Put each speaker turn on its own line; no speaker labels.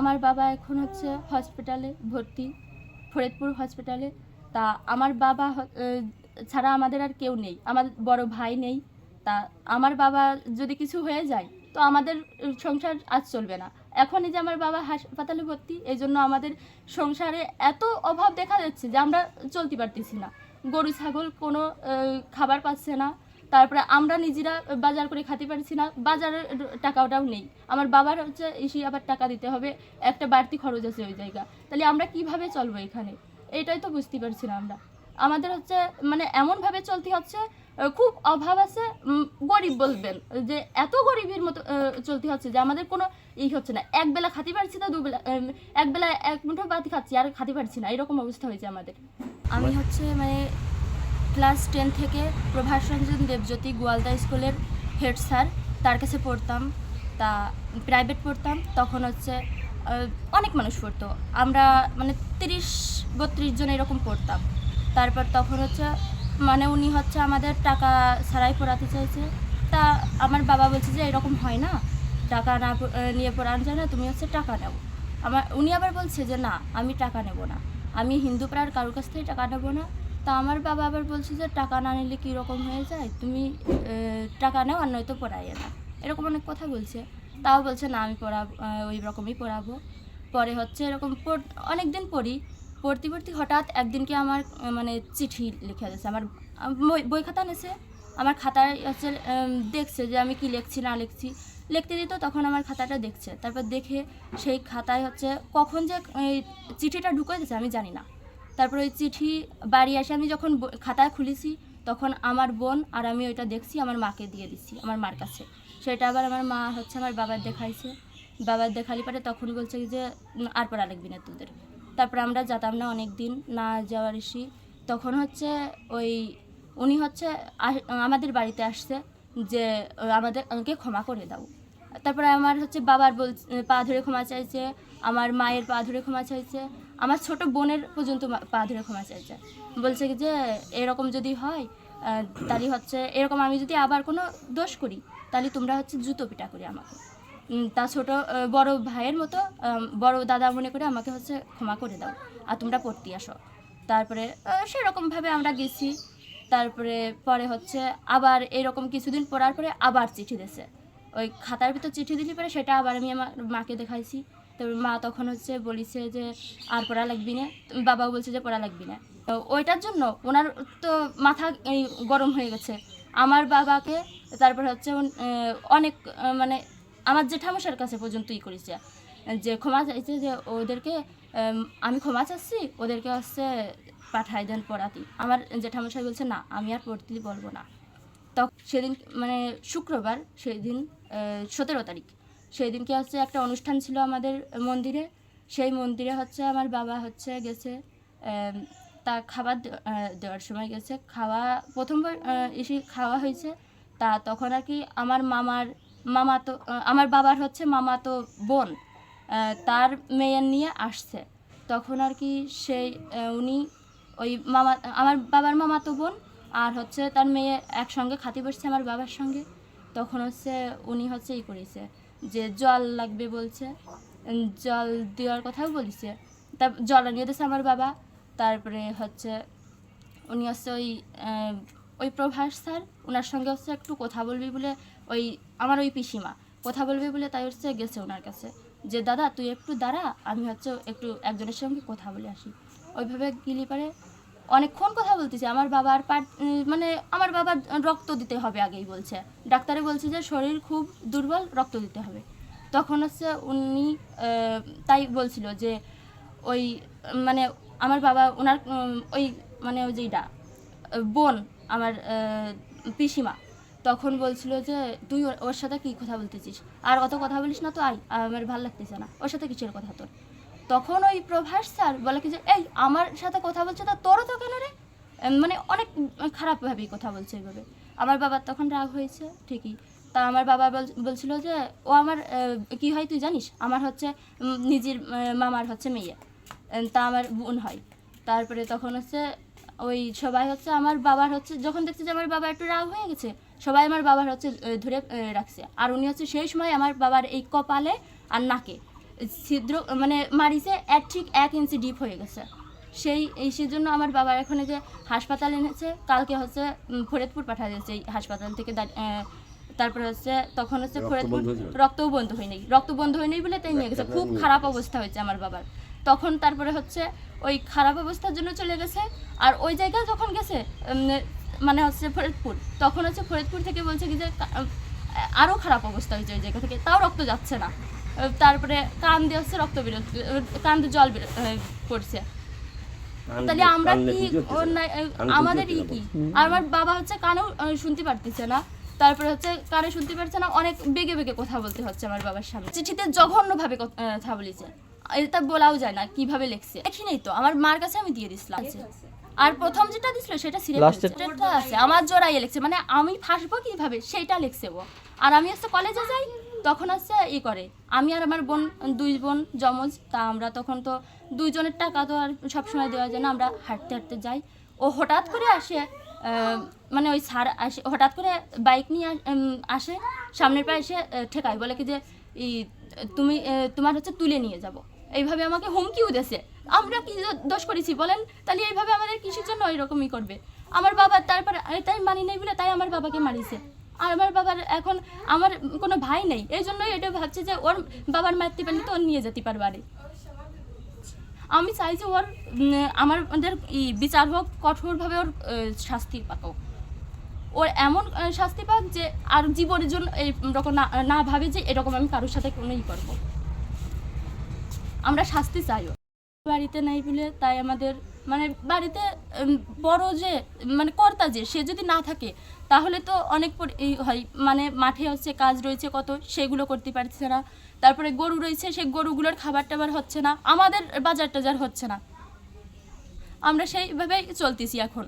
আমার বাবা এখন হচ্ছে হসপিটালে ভর্তি, ফরিদপুর হসপিটালে তা আমার বাবা ছাড়া আমাদের আর কেউ নেই। আমার বড় ভাই নেই। তা আমার বাবা যদি কিছু হয়ে যায়, তো আমাদের সংসার আজ চলবে না। এখনই যে আমার বাবা হাসপাতালে ভর্তি, এই জন্য আমাদের সংসারে এত অভাব দেখা যাচ্ছে যে আমরা চলতে পারতেছি না। গরু, ছাগল কোনো খাবার পাচ্ছে না। তারপরে আমরা নিজেরা বাজার করে খাতে পারছি না বাজারের টাকাটাও নেই। আমার বাবার হচ্ছে এসে আবার টাকা দিতে হবে একটা বাড়তি খরচ আছে ওই জায়গা। তাহলে আমরা কীভাবে চলবো এখানে? এটাই তো বুঝতে পারছি না আমরা। আমাদের হচ্ছে মানে এমনভাবে চলতে হচ্ছে খুব অভাব আছে গরিব বলবেন যে এত গরিবের মতো চলতে হচ্ছে যে আমাদের কোনো ই হচ্ছে না। এক বেলা খাতে পারছি না দুবেলা উম, এক বেলা এক মুঠো বাতি খাচ্ছি আর খাতে পারছি না। এরকম অবস্থা হয়েছে আমাদের। আমি হচ্ছে মানে ক্লাস টেন থেকে প্রভাস দেবজ্যোতি গোয়ালদা স্কুলের হেড স্যার। তার কাছে পড়তাম, তা প্রাইভেট পড়তাম। তখন হচ্ছে অনেক মানুষ পড়তো। আমরা মানে তিরিশ, বত্রিশ জন এরকম পড়তাম। তারপর তখন হচ্ছে মানে উনি হচ্ছে আমাদের টাকা ছাড়াই পড়াতে চাইছে। তা আমার বাবা বলছে যে, এরকম হয় না। টাকা না নিয়ে পড়ানো যায় না তুমি হচ্ছে টাকা নাও। আমার, উনি আবার বলছে যে, না, আমি টাকা নেব না। আমি হিন্দু পাড়ার কারোর কাছ থেকে টাকা নেব না। তা আমার বাবা আবার বলছে যে, টাকা না নিলে কীরকম হয়ে যায়? তুমি টাকা নাও আর নয়তো পড়াইয়ে না এরকম অনেক কথা বলছে। তাও বলছে, না, আমি পড়াবো ওই রকমই পড়াবো। পরে হচ্ছে এরকম অনেক দিন পড়ি। পড়তে পড়তে হঠাৎ একদিনকে আমার মানে চিঠি লিখে দিয়েছে। আমার বই- খাতা নেছে আমার খাতায় হচ্ছে দেখছে যে, আমি কি লিখছি, না লিখছি। লিখতে দিত তখন আমার খাতাটা দেখছে। তারপর দেখে সেই খাতায় হচ্ছে কখন যে চিঠিটা ঢুকে দিয়েছে আমি জানি না। তারপর ওই চিঠি বাড়ি এসে আমি যখন খাতা খুলেছি, তখন আমার বোন আর আমি ওইটা দেখছি, আমার মাকে দিয়ে দিচ্ছি, আমার মার কাছে। সেটা আবার আমার মা হচ্ছে আমার বাবার দেখাইছে। বাবার দেখালি পরে তখন বলছে যে আর পড়া লাগবি না তোদের। তারপরে আমরা যেতাম না অনেক দিন না যাওয়ার এসি তখন হচ্ছে ওই, উনি হচ্ছে আমাদের বাড়িতে আসছে যে আমাদের, আমাকে ক্ষমা করে দাও। তারপরে আমার হচ্ছে বাবার বল পা ধরে ক্ষমা চাইছে, আমার মায়ের পা ধরে ক্ষমা চাইছে। আমার ছোট বোনের পর্যন্ত পা ধরে ক্ষমা চাইছে। বলছে যে, এরকম যদি হয় তাহলে হচ্ছে এরকম আমি যদি আবার কোনো দোষ করি, তাহলে তোমরা হচ্ছে জুতো পিটা করি আমাকে। তা ছোট বড় ভাইয়ের মতো বড় দাদা মনে করে আমাকে হচ্ছে ক্ষমা করে দাও, আর তোমরা পড়তে আসো। তারপরে সেরকমভাবে আমরা গেছি। তারপরে, পরে হচ্ছে আবার এরকম কিছুদিন পড়ার পরে আবার চিঠি দিয়েছে। ওই খাতার ভিতর চিঠি দিলি পরে সেটা আবার আমি আমার মাকে দেখাইছি। তারপর মা তখন হচ্ছে বলিছে যে, আর পড়া লাগবি না। বাবাও বলছে যে, পড়া লাগবি না। তো ওইটার জন্য ওনার তো মাথা এই গরম হয়ে গেছে। আমার বাবাকে তারপর হচ্ছে অনেক মানে আমার জেঠামশার কাছে পর্যন্ত ই করেছে। যে ক্ষমা চাইছে যে, ওদেরকে আমি ক্ষমা চাচ্ছি, ওদেরকে হচ্ছে পাঠাই দেন পড়াতে। আমার জেঠামশাই বলছে, না, আমি আর পড়তে বলব না। তখন সেদিন মানে শুক্রবার, সেদিন সতেরো তারিখ। সেই দিনকে হচ্ছে একটা অনুষ্ঠান ছিল আমাদের মন্দিরে। সেই মন্দিরে হচ্ছে আমার বাবা হচ্ছে গেছে তা খাবার দেওয়ার সময় গেছে। খাওয়া, প্রথমবার এসে খাওয়া হয়েছে। তা তখন আর কি আমার মামার মামা তো আমার বাবার হচ্ছে মামা তো বোন তার মেয়ের নিয়ে আসছে। তখন আর কি সেই উনি ওই মামা, আমার বাবার মামা তো বোন আর হচ্ছে তার মেয়ে একসঙ্গে খাতি বসছে আমার বাবার সঙ্গে। তখন হচ্ছে উনি হচ্ছে ই করেছে। যে জল লাগবে বলছে জল দেওয়ার কথাও বলেছে। তা জল আনিয়ে দিয়েছে আমার বাবা। তারপরে হচ্ছে উনি হচ্ছে ওই ওই প্রভাস স্যার ওনার সঙ্গে হচ্ছে একটু কথা বলবি বলে ওই আমার ওই পিসিমা, কথা বলবে বলে তাই হচ্ছে গেছে ওনার কাছে। যে, দাদা, তুই একটু দাঁড়া, আমি হচ্ছে একটু একজনের সঙ্গে কথা বলে আসি। ওইভাবে গিলি পারে। অনেকক্ষণ কথা বলতেছে। আমার বাবার পাট মানে আমার বাবার রক্ত দিতে হবে আগেই বলছে। ডাক্তারে বলছে যে শরীর খুব দুর্বল, রক্ত দিতে হবে। তখন হচ্ছে উনি তাই বলছিল যে ওই মানে আমার বাবা ওনার ওই মানে ওই যেটা বোন আমার পিসিমা, তখন বলছিল যে তুই ওর- সাথে কি কথা বলতেছিস? আর অত কথা বলিস না তো আয়, আমার ভালো লাগতেছে না। ওর সাথে কিসের কথা তোর? তখন ওই প্রভাস স্যার বলে কি যে, এই, আমার সাথে কথা বলছে তা, তোরও তো কেন রে? মানে অনেক খারাপভাবেই কথা বলছে এভাবে। আমার বাবার তখন রাগ হয়েছে, ঠিকই। তা আমার বাবা বল- বলছিল যে, ও আমার কি হয় তুই জানিস? আমার হচ্ছে নিজের মামার হচ্ছে মেয়ে। তা আমার বোন হয়। তারপরে তখন হচ্ছে, ওই সবাই হচ্ছে আমার বাবার হচ্ছে, যখন দেখছে যে আমার বাবা একটু রাগ হয়ে গেছে, সবাই আমার বাবার হচ্ছে ধরে রাখছে। আর উনি হচ্ছে সেই সময় আমার বাবার এই কপালে আর নাকে। ছিদ্র মানে মারিছে এক ঠিক এক ইঞ্চি ডিপ হয়ে গেছে। সেই এই সেজন্য আমার বাবা এখন যে হাসপাতাল এনেছে কালকে হচ্ছে ফরিদপুর পাঠা দিয়েছে এই হাসপাতাল থেকে তারপরে হচ্ছে তখন হচ্ছে ফরিদপুর রক্তও বন্ধ হয় নাই রক্ত বন্ধ হয় নাই বলে তাই নিয়ে গেছে। খুব খারাপ অবস্থা হয়েছে আমার বাবার। তখন তারপরে হচ্ছে ওই খারাপ অবস্থার জন্য চলে গেছে। আর ওই জায়গায় যখন গেছে মানে হচ্ছে ফরিদপুর তখন হচ্ছে ফরিদপুর থেকে বলছে কি যে আরও খারাপ অবস্থা হয়েছে ওই জায়গা থেকে। তাও রক্ত যাচ্ছে না। তারপরে কান দিয়ে হচ্ছে রক্ত বেরোচ্ছে কান দিয়ে জল বেরো- পড়ছে। তাহলে আমরা কি আমাদের ই কি? আমার বাবা হচ্ছে কানেও শুনতে পারতেছে না। তারপরে হচ্ছে কানে শুনতে পারছে না অনেক বেগে বেগে কথা বলতে হচ্ছে আমার বাবার সামনে। চিঠিতে জঘন্যভাবে কথা কথা বলেছে। এটা বলাও যায় না কীভাবে লিখছে? দেখি নেই তো আমার মার কাছে আমি দিয়ে দিছিলাম। আর প্রথম যেটা দিছিল সেটা যেটা আছে আমার জোড়াইয়ে লিখছে। মানে আমি ফাঁসবো কীভাবে? সেটা লিখছে ও। আর আমি হচ্ছে কলেজে যাই তখন হচ্ছে ই করে। আমি আর আমার বোন, দুই বোন জমজ তা আমরা তখন তো দুইজনের টাকা তো আর সবসময় দেওয়া যায় না, আমরা হাঁটতে হাঁটতে যাই। ও হঠাৎ করে আসে মানে ওই সার আসে, হঠাৎ করে বাইক নিয়ে আসে সামনের পায়ে এসে ঠেকায়, বলে কি যে, ই, তুমি তোমার হচ্ছে তুলে নিয়ে যাব। এইভাবে আমাকে হুমকিও দেছে আমরা কি দোষ করেছি বলেন? তাহলে এইভাবে আমাদের কিসের জন্য এরকমই করবে? আমার বাবা তারপর তাই মানি নাই বলে তাই আমার বাবাকে মারিছে। আর আমার বাবার এখন আমার কোনো ভাই নেই। এই জন্যই এটা ভাবছে যে ওর বাবার মারতে পারলে তো ওর নিয়ে যেতে পারবে আরে। আমি চাই যে ওর আমার আমাদের বিচার হোক, কঠোরভাবে ওর শাস্তি পাক ওর এমন শাস্তি পাক যে আর জীবনের জন্য এই রকম না ভাবে যে এরকম আমি কারোর সাথে কোনোই করব। আমরা শাস্তি চাই। বাড়িতে নাই বলে তাই আমাদের মানে বাড়িতে বড় যে মানে কর্তা যে, সে যদি না থাকে, তাহলে তো অনেক হয় মানে মাঠে হচ্ছে কাজ রয়েছে কত, সেগুলো করতে পারছে না। তারপরে গরু রয়েছে, সে গরুগুলোর খাবার টাবার হচ্ছে না। আমাদের বাজার টাজার হচ্ছে না। আমরা সেইভাবেই চলতেছি এখন।